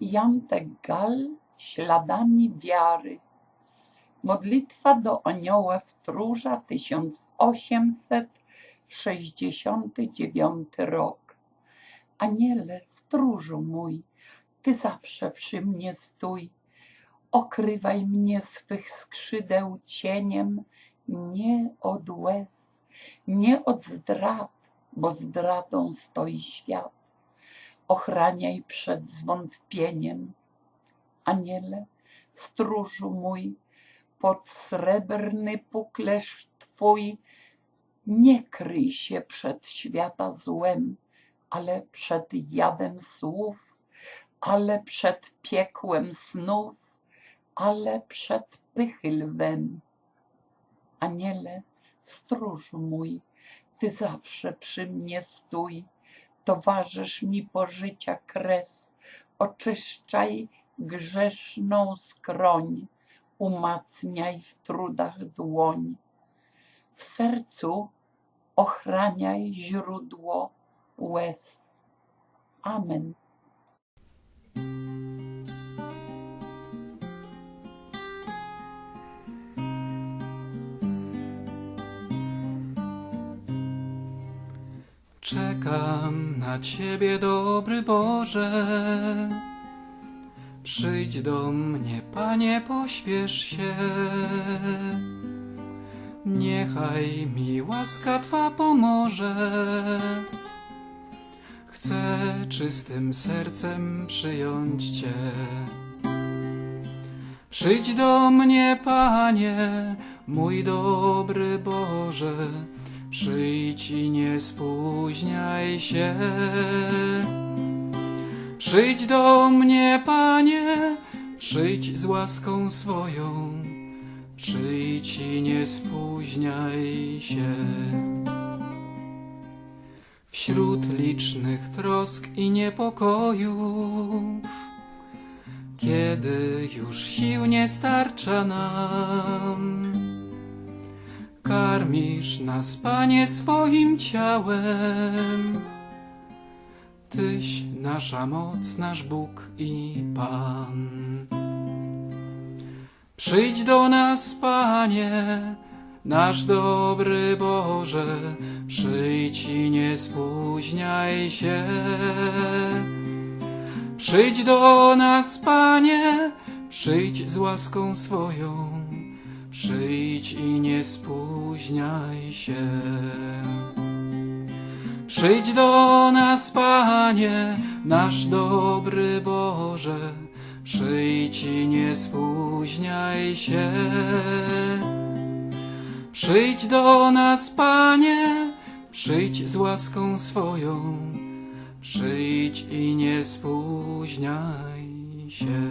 Jan Tegal śladami wiary. Modlitwa do anioła stróża 1869 rok. Aniele, stróżu mój, ty zawsze przy mnie stój. Okrywaj mnie swych skrzydeł cieniem, nie od łez, nie od zdrad, bo zdradą stoi świat. Ochraniaj przed zwątpieniem. Aniele, stróżu mój, pod srebrny puklerz Twój nie kryj się przed świata złem, ale przed jadem słów, ale przed piekłem snów, ale przed pychy lwem. Aniele, stróżu mój, Ty zawsze przy mnie stój, towarzysz mi po życia kres, oczyszczaj grzeszną skroń, umacniaj w trudach dłoń. W sercu ochraniaj źródło łez. Amen. Czekam na Ciebie, dobry Boże. Przyjdź do mnie, Panie, pośpiesz się. Niechaj mi łaska Twa pomoże. Chcę czystym sercem przyjąć Cię. Przyjdź do mnie, Panie, mój dobry Boże. Przyjdź i nie spóźniaj się. Przyjdź do mnie, Panie, przyjdź z łaską swoją. Przyjdź i nie spóźniaj się. Wśród licznych trosk i niepokojów, kiedy już sił nie starcza nam, karmisz nas, Panie, swoim ciałem. Tyś nasza moc, nasz Bóg i Pan. Przyjdź do nas, Panie, nasz dobry Boże, przyjdź i nie spóźniaj się. Przyjdź do nas, Panie, przyjdź z łaską swoją, przyjdź i nie spóźniaj się. Przyjdź do nas, Panie, nasz dobry Boże, przyjdź i nie spóźniaj się. Przyjdź do nas, Panie, przyjdź z łaską swoją, przyjdź i nie spóźniaj się.